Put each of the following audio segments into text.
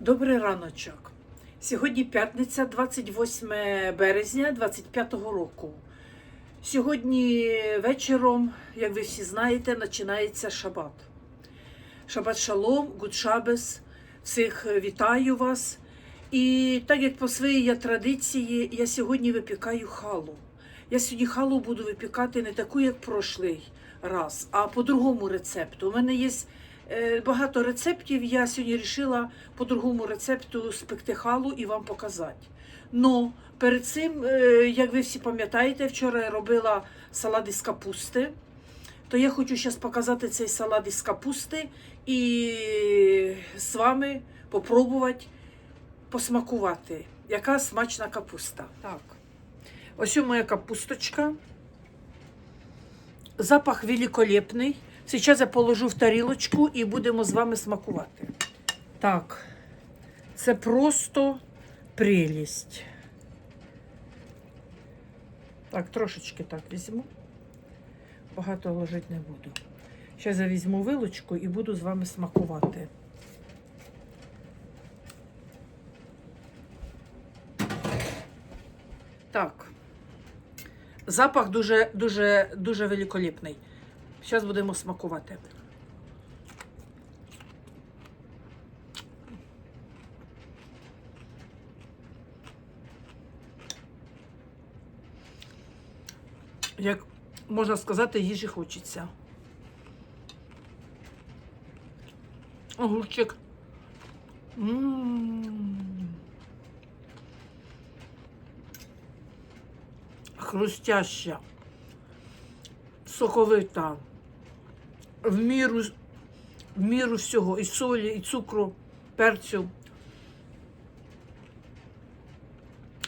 Добрий раночок. Сьогодні п'ятниця, 28 березня 25 року. Сьогодні вечором, як ви всі знаєте, починається шабат. Шабат шалом, гудшабес. Всіх вітаю вас. І так як по своїй традиції, я сьогодні випікаю халу. Я сьогодні халу буду випікати не таку, як прошлий раз, а по другому рецепту. У мене є багато рецептів. Я сьогодні вирішила по другому рецепту спекти халу і вам показати. Но перед цим, е, як ви всі пам'ятаєте, вчора я робила салат із капусти. То я хочу зараз показати цей салат із капусти і з вами попробувати посмакувати, яка смачна капуста. Так. Ось моя капусточка. Запах великолепний. Зараз я положу в тарілочку і будемо з вами смакувати. Так, це просто прелість. Так, трошечки так візьму. Багато ложити не буду. Зараз я візьму вилочку і буду з вами смакувати. Так. Запах дуже, дуже, дуже великолепний. Зараз будемо смакувати. Як можна сказати, їжі хочеться. Огурчик. М. Хрустяща, соковита, в міру, в міру всього, і солі, і цукру, перцю.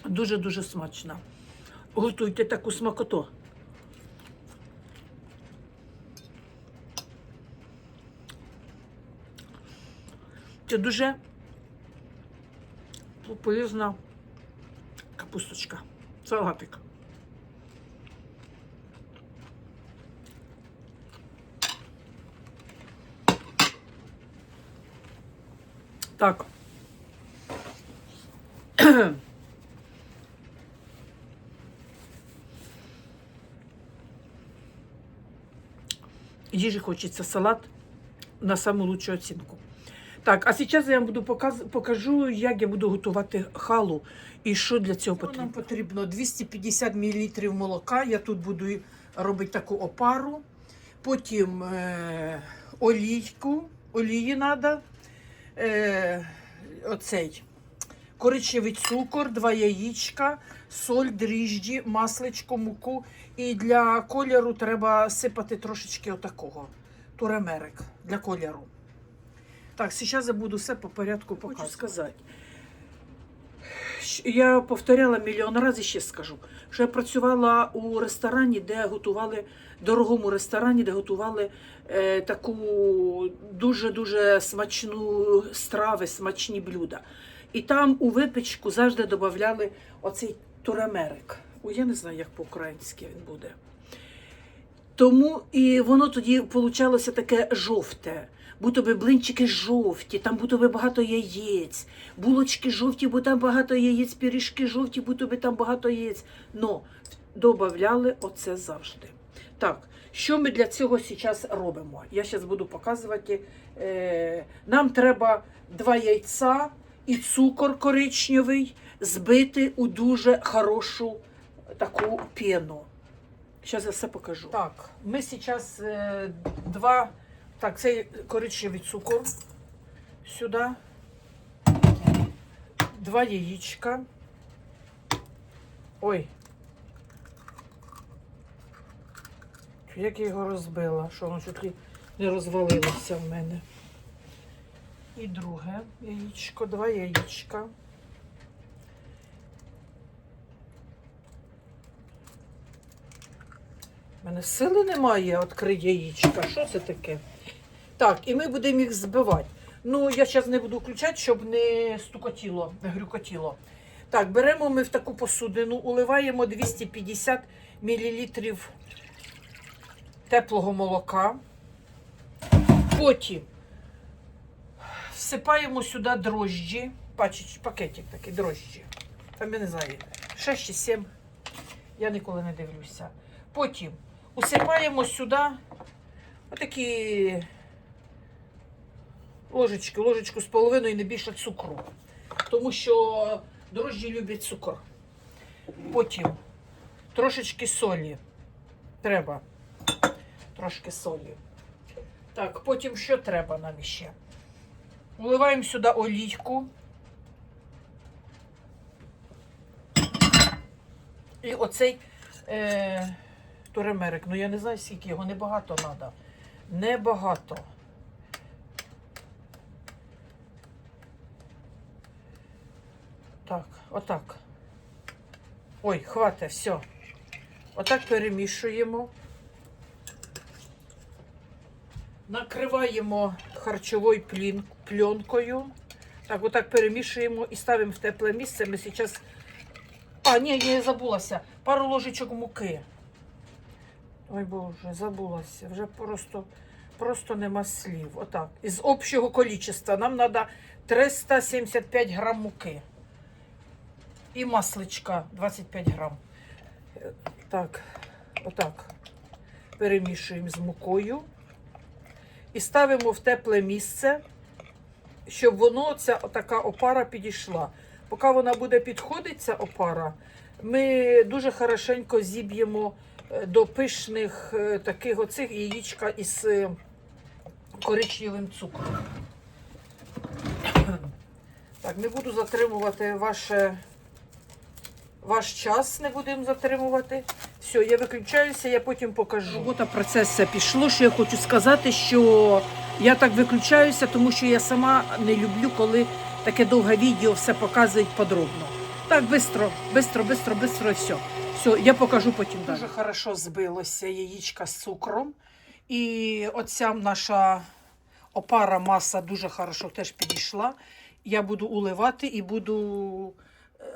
Дуже-дуже смачна. Готуйте таку смакоту. Це дуже полезна капусточка. Салатик. Так. Їжі хочеться салат на саму лучшу оцінку. Так, а зараз я вам буду показ... покажу, як я буду готувати халу і що для цього потрібно. Нам потрібно 250 мл молока. Я тут буду робити таку опару. Потім е... олійку, олії треба. Е... Оцей коричневий цукор, два яєчка, соль, дріжджі, масличко, муку. І для кольору треба сипати трошечки отакого туремерик для кольору. Так, зараз я буду все по порядку показувати. Хочу сказати. Я повторяла мільйон разів, ще скажу, що я працювала у ресторані, де готували, дорогому ресторані, де готували е, таку дуже-дуже смачну страви, смачні блюда. І там у випічку завжди додавали оцей туремерик. Ой, я не знаю, як по-українськи він буде. Тому і воно тоді получалося таке жовте. Будто би блинчики жовті, там будто би багато яєць, булочки жовті, бо там багато яєць, пиріжки жовті, будто би там багато яєць. Но додавали оце завжди. Так, що ми для цього зараз робимо? Я зараз буду показувати. Е, нам треба два яйця і цукор коричневий збити у дуже хорошу таку пену. Зараз я все покажу. Так, ми зараз е, два. Так, це коричневий цукор сюди. Два яєчка. Ой. Як я його розбила, що воно чуть ли не розвалилося в мене. І друге яєчко, два яєчка. У мене сили немає відкрити яєчка. Що це таке? Так, і ми будемо їх збивати. Ну, я зараз не буду включати, щоб не стукотіло, не грюкотіло. Так, беремо ми в таку посудину, уливаємо 250 мл теплого молока. Потім всипаємо сюди дрожджі, пачеч, пакетик такий дрожджі. Там я не знаю, 6 чи 7. Я ніколи не дивлюся. Потім усипаємо сюди отакі ложечки, ложечку з половиною не більше цукру. Тому що дрожджі люблять цукор. Потім трошечки солі. Треба. Трошки солі. Так, потім що треба нам іще? Вливаємо сюди олійку. І оцей е, туремерик. Ну я не знаю, скільки його, небагато треба. Небагато. Так, отак. Ой, хватить, все. Отак перемішуємо. Накриваємо харчовою пленкою. Так, отак перемішуємо і ставимо в тепле місце. Ми зараз. А, ні, я забулася. Пару ложечок муки. Ой Боже, забулася. Вже просто, просто нема слів. Отак. Із общого количества нам треба 375 грам муки. І масличка 25 грам. Так, отак. Перемішуємо з мукою і ставимо в тепле місце, щоб воно, ця така опара підійшла. Поки вона буде підходити, ця опара, ми дуже хорошенько зіб'ємо е, до пишних е, таких оцих яєчка із е, коричневим цукром. Так, не буду затримувати ваше, ваш час, не будемо затримувати. Все, я виключаюся, я потім покажу. Робота все пішло. Що я хочу сказати, що я так виключаюся, тому що я сама не люблю, коли таке довге відео все показують подробно. Так, бистро, бистро, бистро, бистро і все. Все, я покажу потім далі. Дуже хорошо збилося яєчка з цукром. І оця наша опара маса дуже хорошо теж підійшла. Я буду уливати і буду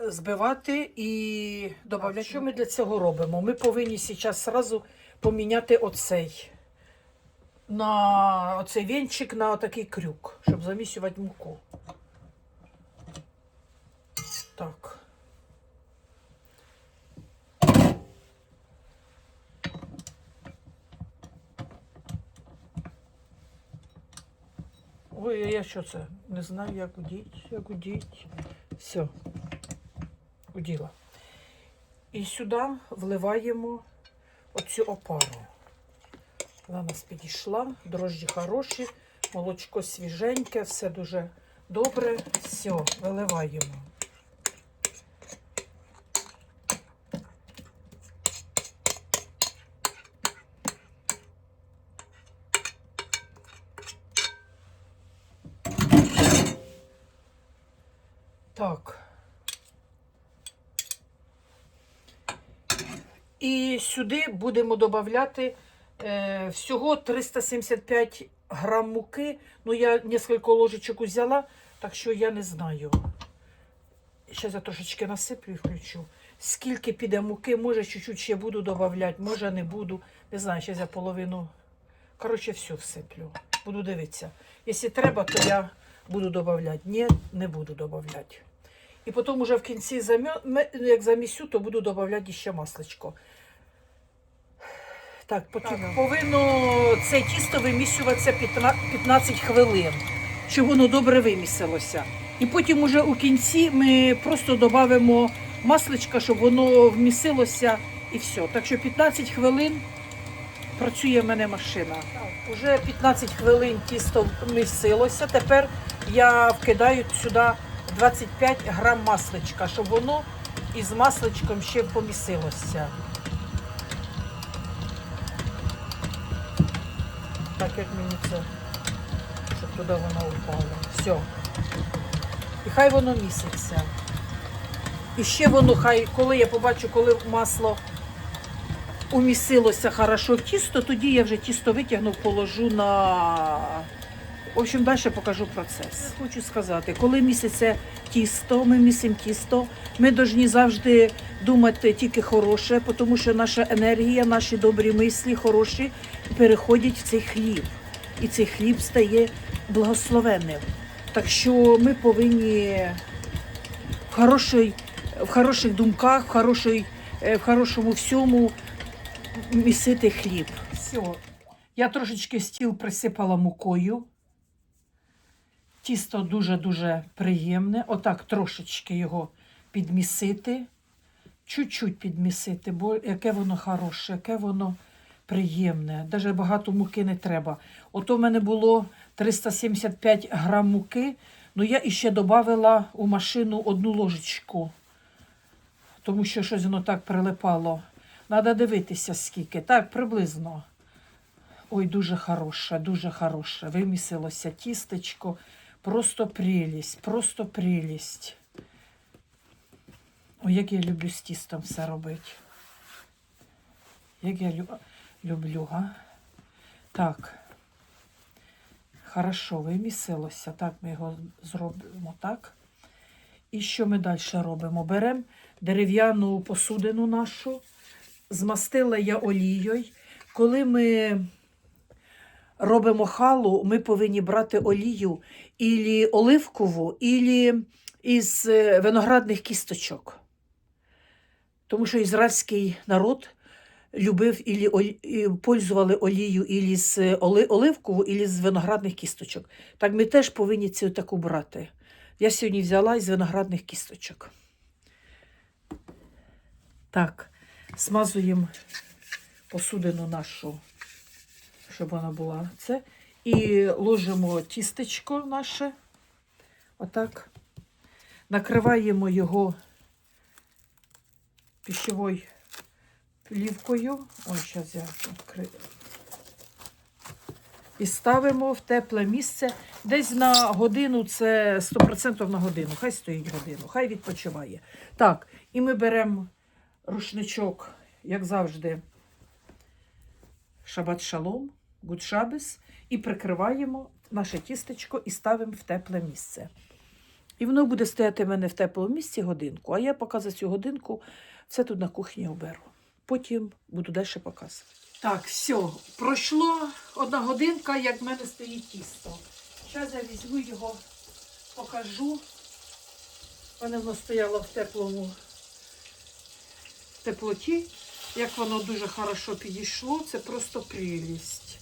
збивати і додавати. Що ми для цього робимо? Ми повинні зараз зразу поміняти оцей на оцей вінчик на отакий крюк, щоб замісювати муку. Так. Ой, я що це? Не знаю, як удіть, як удіть. Все, уділа. І сюди вливаємо оцю опару. Вона нас підійшла, дрожжі хороші, молочко свіженьке, все дуже добре. Все, виливаємо. Так. І сюди будемо додати е, всього 375 грам муки. Ну, я кілька ложечок взяла, так що я не знаю. Зараз я трошечки насиплю і включу. Скільки піде муки, може чуть-чуть ще буду додавати, може не буду. Не знаю, зараз я половину. Коротше, все всиплю. Буду дивитися. Якщо треба, то я буду додавати. Ні, не буду додавати. І потім уже в кінці, як замісю, то буду додавати ще масличко. Так, потім повинно це тісто вимісюватися 15 15 хвилин, щоб воно добре вимісилося. І потім уже у кінці ми просто додамо масличка, щоб воно вмісилося і все. Так що 15 хвилин працює в мене машина. Уже 15 хвилин тісто вмісилося. Тепер я вкидаю сюди 25 грам масличка, щоб воно із масличком ще помісилося. Так як мені це, щоб туди воно упало. Все. І хай воно міситься. І ще воно хай, коли я побачу, коли масло умісилося хорошо в тісто, тоді я вже тісто витягну, положу на. В общем, далі покажу процес. Хочу сказати, коли місяце тісто, ми місимо тісто, ми повинні завжди думати тільки хороше, тому що наша енергія, наші добрі мислі, хороші, переходять в цей хліб. І цей хліб стає благословенним. Так що ми повинні в, хорошій, в хороших думках, в, хорошій, е, в хорошому всьому місити хліб. Все. Я трошечки стіл присипала мукою. Тісто дуже-дуже приємне. Отак трошечки його підмісити. Чуть-чуть підмісити, бо яке воно хороше, яке воно приємне. Даже багато муки не треба. Ото в мене було 375 грам муки, ну я іще додавала у машину одну ложечку, тому що щось воно так прилипало. Треба дивитися, скільки. Так, приблизно. Ой, дуже хороше, дуже хороше. Вимісилося тістечко. Просто прелість, просто прелість. Ой, як я люблю з тістом все робити. Як я лю- люблю, га? Так. Хорошо, вимісилося. Так, ми його зробимо так. І що ми далі робимо? Беремо дерев'яну посудину нашу, змастила я олією. Коли ми робимо халу, ми повинні брати олію ілі оливкову, ілі із е, виноградних кісточок. Тому що ізраїльський народ любив ілі оль- і пользували олію ілі з оли- оливкову, ілі з виноградних кісточок. Так ми теж повинні цю таку брати. Я сьогодні взяла із виноградних кісточок. Так, смазуємо посудину нашу, щоб вона була це. І ложимо тістечко наше. Отак. Накриваємо його пищевою плівкою. Ой, зараз я відкрию. І ставимо в тепле місце. Десь на годину, це 100% на годину. Хай стоїть годину, хай відпочиває. Так, і ми беремо рушничок, як завжди, шабат шалом, гудшабес, і прикриваємо наше тістечко і ставимо в тепле місце. І воно буде стояти в мене в теплому місці годинку, а я поки за цю годинку все тут на кухні оберу. Потім буду далі показувати. Так, все, пройшло одна годинка, як в мене стоїть тісто. Зараз я візьму його, покажу. В мене воно стояло в теплому теплоті. Як воно дуже хорошо підійшло, це просто прелість.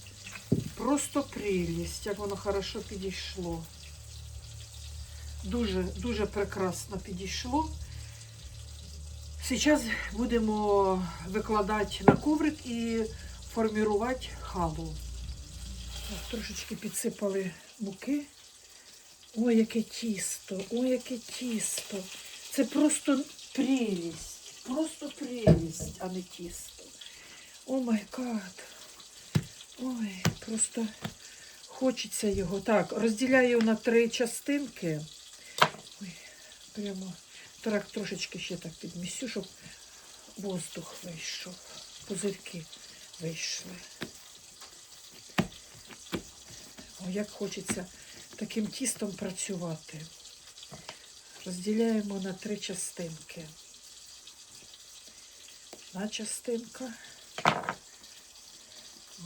Просто прелість, як воно хорошо підійшло. Дуже, дуже прекрасно підійшло. Зараз будемо викладати на коврик і формувати. Так, Трошечки підсипали муки. Ой, яке тісто, ой, яке тісто. Це просто прелість. Просто прелість, а не тісто. О май гад. Ой, просто хочеться його. Так, розділяю на три частинки. Ой, прямо так трошечки ще так підмісю, щоб воздух вийшов, пузирки вийшли. О, як хочеться таким тістом працювати. Розділяємо на три частинки. Одна частинка.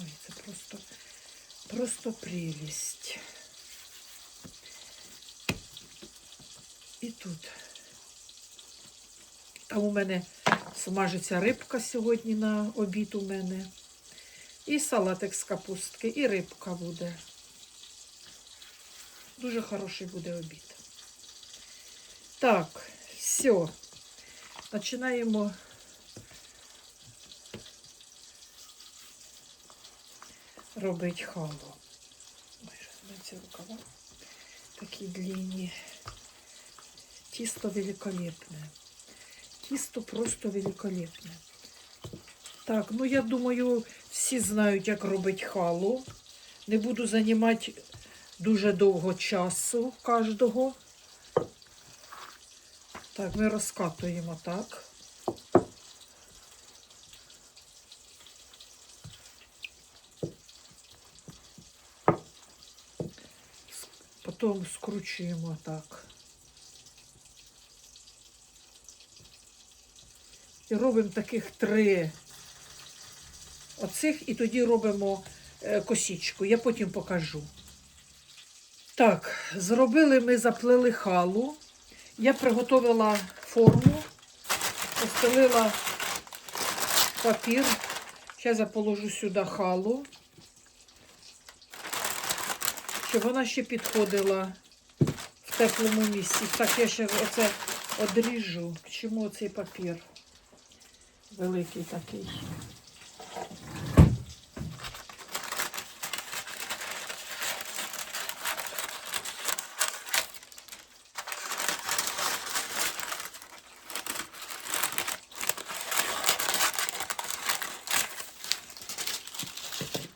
Ой, це просто, просто прелість. І тут. Там у мене смажиться рибка сьогодні на обід у мене. І салатик з капустки, і рибка буде. Дуже хороший буде обід. Так, все. Починаємо. Робити халу. Ці рукава такі длинні. Тісто великолепне. Тісто просто великолепне. Так, ну я думаю, всі знають, як робити халу. Не буду займати дуже довго часу кожного. Так, ми розкатуємо так. Потім скручуємо так. І робимо таких три оцих, і тоді робимо е, косічку. Я потім покажу. Так, зробили ми, заплели халу. Я приготувала форму, постелила папір. Зараз я положу сюди халу, щоб вона ще підходила в теплому місці. Так, я ще оце одріжу. Чому цей папір? Великий такий.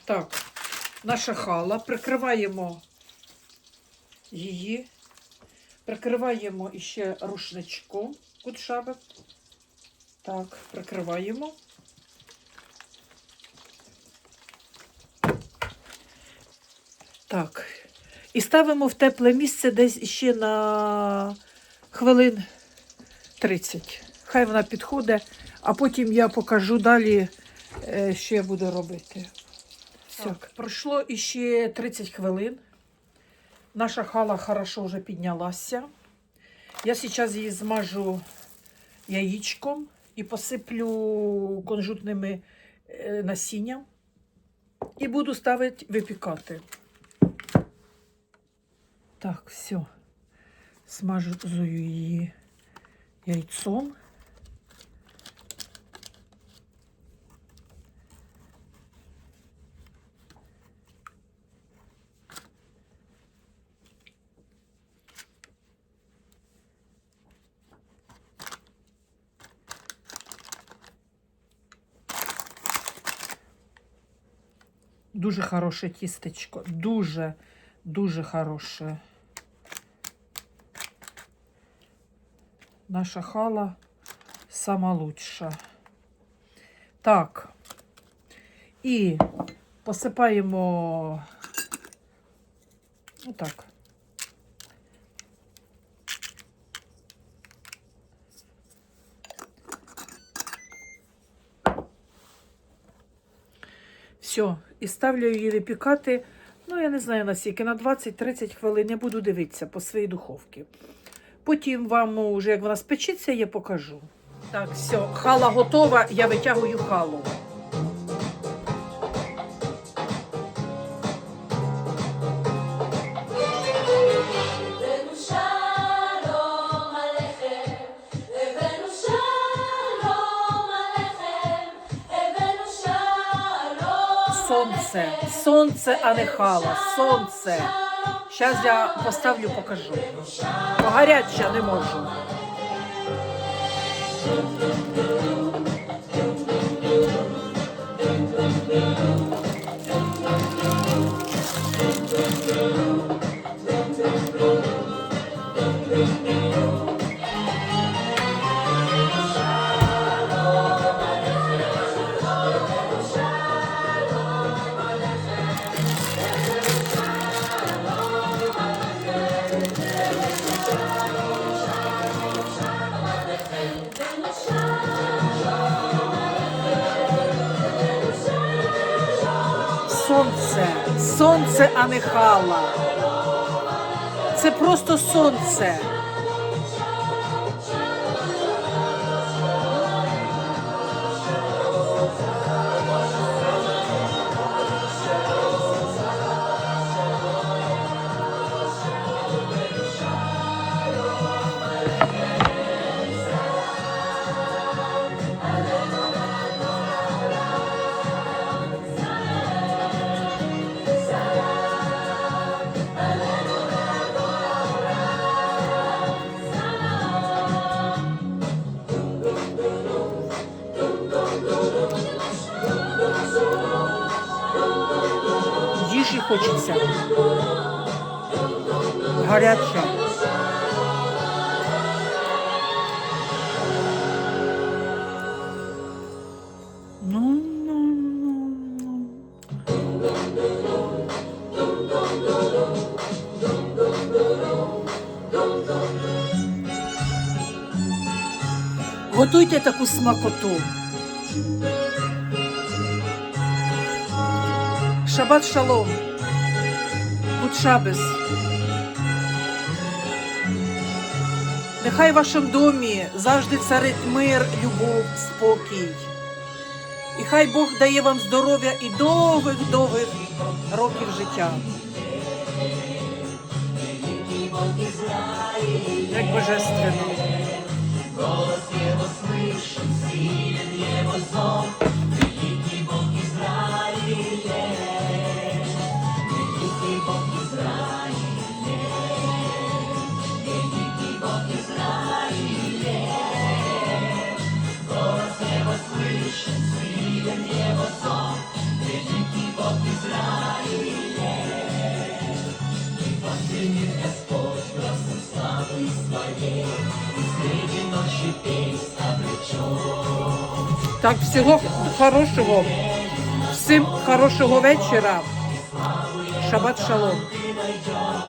Так, наша хала. Прикриваємо її. Прикриваємо іще рушничком кутшавик. Так, прикриваємо. Так. І ставимо в тепле місце десь ще на хвилин 30. Хай вона підходить, а потім я покажу далі, е, що я буду робити. Так, пройшло іще 30 хвилин. Наша хала хорошо вже піднялася. Я зараз її змажу яєчком і посиплю кунжутними е, насінням. І буду ставити випікати. Так, все. Смажую її яйцом. Дуже хороше тістечко. Дуже, дуже хороше. Наша хала сама лучша. Так. І посипаємо отак. Все, і ставлю її випікати. Ну, я не знаю наскільки, на 20-30 хвилин я буду дивитися по своїй духовці. Потім вам, вже як вона спечеться, я покажу. Так, все, хала готова, я витягую халу. Сонце, сонце, а не хала, сонце. Зараз я поставлю, покажу. Бо не можу. Сонце, а не хала. Це просто сонце. Готуйте таку смакоту. Шабат шалом. Шабес. Нехай в вашому домі завжди царить мир, любов, спокій. І хай Бог дає вам здоров'я і довгих-довгих років життя. Як божественно голос его слышу. Так, всього хорошого. Всім хорошого вечора. Шабат шалом.